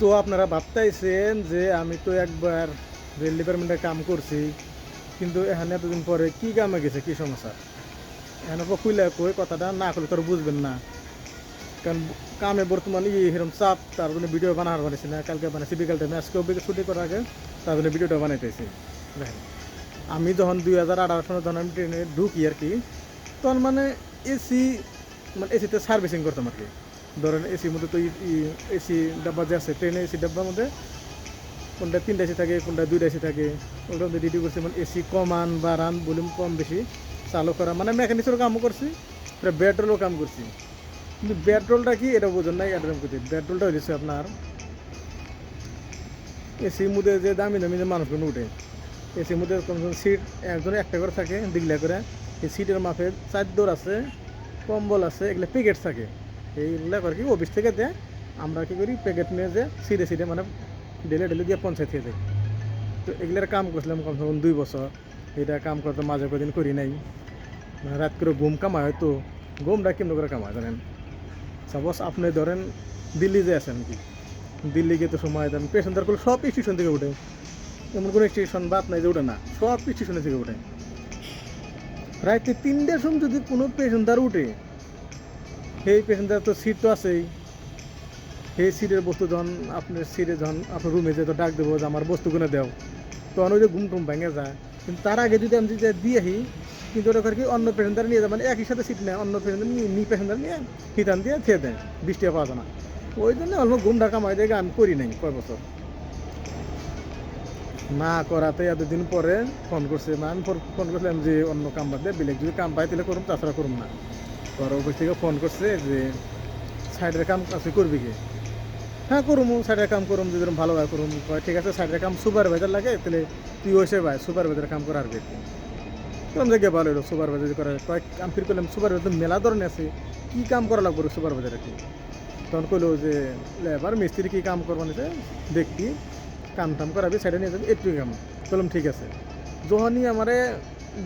তো আপনারা ভাবতেছেন যে আমি তো একবার রেল ডিপার্টমেন্টে কাম করছি, কিন্তু এখানে এতদিন পরে কি কামে গেছে, কি সমস্যা? এখানে কুইলে কই, কথাটা না করলে তোর বুঝবেন না। কারণ কামে বর্তমানে এরকম চাপ, তার জন্য ভিডিও বানার বানাইছি না। কালকে বানাইছি বিকাল টাইমে আজকেও বিকেল ছুটি করার আগে তার জন্য ভিডিওটা বানাইতেছি। দেখেন, আমি যখন দুই হাজার আঠারো সালে যখন আমি ট্রেনে ঢুকি আর কি, তখন মানে এসি মানে এসিতে সার্ভিসিং করতাম আর কি। ধরেন এসির মধ্যে তো এসি ডাব্বা যে আছে ট্রেনে এসি ডাব্বার মধ্যে কোনটা তিনটা এসি থাকে, কোনটা দুইটা এসি থাকে, ওটার মধ্যে ডিউটি করছি মানে এসি কমান বাড়ান ভলিউম কম বেশি, চালু করা মানে মেকানিক্সেরও কামও করছি প্রায় ব্যাট্রোলও কাম করছি। কিন্তু ব্যাট্রোলটা কি, এটা বোঝেন নাই অ্যাড্রেম করতে ব্যাট্রোলটা হয়েছে আপনার এসির মধ্যে যে দামি দামি যে মানুষগুলো উঠে এসির মধ্যে কমসে সিট একজন একটা করে থাকে দিগলা করে, এই সিটের মাপে চার দৌড় আছে, কম্বল আছে, এগুলো প্যাকেট থাকে। এইগুলো করে কি অফিস থেকে দেয়। আমরা কি করি প্যাকেট নিয়ে যে সিটে সিটে মানে ডেলে ডেলে দিয়ে পঞ্চায়েত হয়ে যায় তো এগুলোর কাম করছিলাম কমসে কম দুই বছর। এটা কাম করতে মাঝে কদিন করি নাই। মানে রাত করে ঘুম কামায় হয়তো। ঘুমটা কেমন করে কামায় জানেন? সাপোজ আপনি ধরেন দিল্লি যে আছেন কি দিল্লি গিয়ে তো সময় দেন পেশেন্টার করলে সব স্টেশন থেকে উঠে। এমন কোনো স্টেশন বাদ নাই যে উঠে না, সব স্টেশনে থেকে উঠে। রাতে তিনটার সময় যদি কোনো পেশেন্টার উঠে সেই পেশেন্টার তো সিট তো আছেই। সেই সিটের বস্তু যখন আপনার সিটে যখন আপনার রুমে যে তো ডাক দেবো যে আমার বস্তুগুলো দেও, তখন ওই যে ঘুম টুম ভেঙে যায়। কিন্তু তার আগে যদি আমি যদি দিয়ে আসি, কিন্তু ওটা কি অন্য পেশেন্টার নিয়ে যায় মানে একই সাথে সিট নেয়, অন্য পেশেন্টার নিয়ে, নি পেশেন্টার নিয়ে হিতান দিয়ে খেয়ে দেয়, বৃষ্টি পাওয়া যায় না। ওই জন্য অল্প ঘুম ঢাকা মাই দেখে আমি করি নাই কয় বছর। না করাতে এতদিন পরে ফোন করছে মানে আমি ফোন করছিলাম যে অন্য কাম বাদ দিয়ে বেলেগ যদি কাম পাই তাহলে করুম, তাছাড়া করুম না। পরে অফিস থেকে ফোন করছে যে সাইডের কাম আছে, করবি কি? হ্যাঁ করুম সাইডের কাম করুম, যদি এরকম ভালোভাবে করুম। ঠিক আছে সাইডের কাম সুপারভাইজার লাগে, তাহলে তুই ওসে ভাই সুপারভাইজার কাম করার কি করলাম যে ভালো হলো সুপারভাইজার করার কয়েক কাম ফির করলাম সুপারভাইজার মেলা ধরনের আছে, কী কাম করা লাগবে সুপারভাইজার কি তখন কইলো যে, লেবার, মিস্ত্রি কী কাম করব নিতে দেখবি, কাম টাম করাবি সাইডে নিয়ে যাবি, একটু কাম। বললাম ঠিক আছে। যখনই আমারে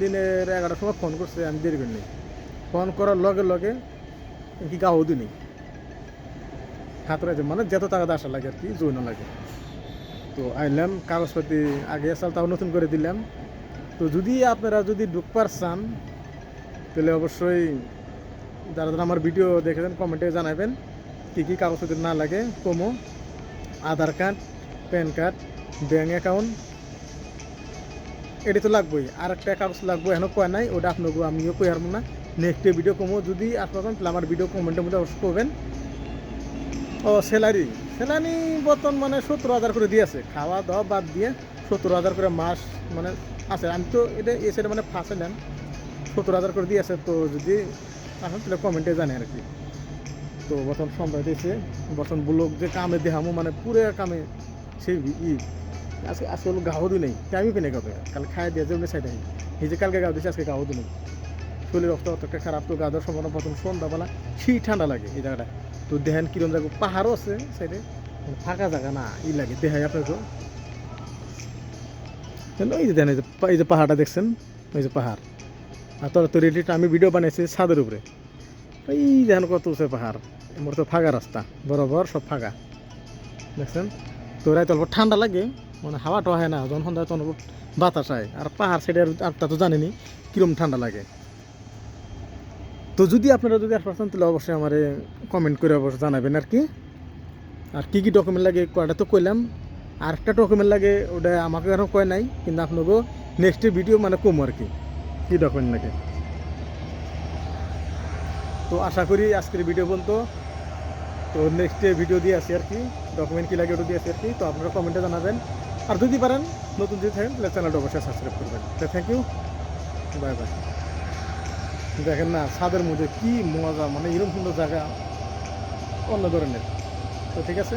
দিনের এগারোটার সময় ফোন করছে, আমি দেরি করিনি। ফোন করার লগে লগে কি গাও দিনি। হাত রয়েছে মানে যত টাকা আসা লাগে আর কি জৈন লাগে তো আইলাম কাগজপাতি আগে আসাল তাও নতুন করে দিলাম তো যদি আপনারা যদি ঢুকবার চান, তাহলে অবশ্যই যারা যারা আমার ভিডিও দেখেছেন, কমেন্টে জানাবেন কী কী কাগজপত্র না লাগে। কমো Aadhaar card, pan card bank account এটি তো লাগবেই। আর একটা কাগজ লাগবে এখনও কয় নাই, ওটা আপনাকে আমিও কই হারবো না। নেক্সট ভিডিও কমো, যদি আপনার তাহলে আমার ভিডিও কমেন্টের মধ্যে অবশ্যই করবেন। ও স্যালারি স্যালারি বর্তমান মানে সত্তর হাজার করে দিয়েছে খাওয়া দাওয়া বাদ দিয়ে সত্তর হাজার করে মাস মানে আছে। আমি তো এটা এ সাইডে মানে ফার্স্ট নেন। সত্তর হাজার করে দিয়েছে তো যদি আসেন তাহলে কমেন্টে জানে আর কি তো বর্তমান সময় দিয়েছে। বর্তমান ব্লক যে কামে দেহামো মানে পুরো কামে সেই ই আজকে আজকে হলো গাহো দিই নেই টাইমই পেনে গাও কাল খাই দিয়ে যে সাইডে এই যে কালকে গাও দিয়েছে আজকে গাহো দিই নেই। শরীর রক্ত অতটা খারাপ তো গা দেওয়ার সম্ভাবনা প্রথম সন্ধ্যাবেলা। শীত ঠান্ডা লাগে এই জায়গাটা তো দেখেন কিরম জায়গা পাহাড়ও আছে সাইডে ফাঁকা জায়গা না ই লাগে। দেখাই আপনাকে এই যে দেখেন এই যে পাহাড়টা দেখছেন ওই যে পাহাড় আর তোর তো রেডিটা আমি ভিডিও বানাইছি ছাদের উপরে এই দেখেন কত উঁচু পাহাড় মোর তো ফাঁকা রাস্তা বরাবর সব ফাঁকা। দেখছেন? তো রাত অল্প ঠান্ডা লাগে। মানে হাওয়াটা হয় না, যখন সন্ধ্যা তখন বাতাস হয় আর পাহাড় সাইডে আপনার তো জানেনি, কিরম ঠান্ডা লাগে। তো যদি আপনারা যদি আসতে তাহলে অবশ্যই আমার কমেন্ট করে অবশ্যই জানাবেন আর কি। আর কী কী ডকুমেন্ট লাগে, কয়টা তো কইলাম। আর একটা ডকুমেন্ট লাগে, ওটা আমাকে এখনও কয় নাই, কিন্তু আপনাকেও নেক্সট ভিডিও মানে কম আর কি, কী ডকুমেন্ট লাগে। তো আশা করি আজকের ভিডিও পর্যন্ত, তো নেক্সট ভিডিও দিয়ে আসি আর কি ডকুমেন্ট কী লাগে ওটা দিয়ে আসি আর কি, তো আপনারা কমেন্টে জানাবেন। আর যদি পারেন, নতুন যদি থাকেন, তাহলে চ্যানেলটা অবশ্যই সাবস্ক্রাইব করবেন। তো থ্যাংক ইউ বাই বাই দেখেন না, ছাদের মধ্যে কি মজা মানে এরকম সুন্দর জায়গা, অন্য ধরনের। তো ঠিক আছে?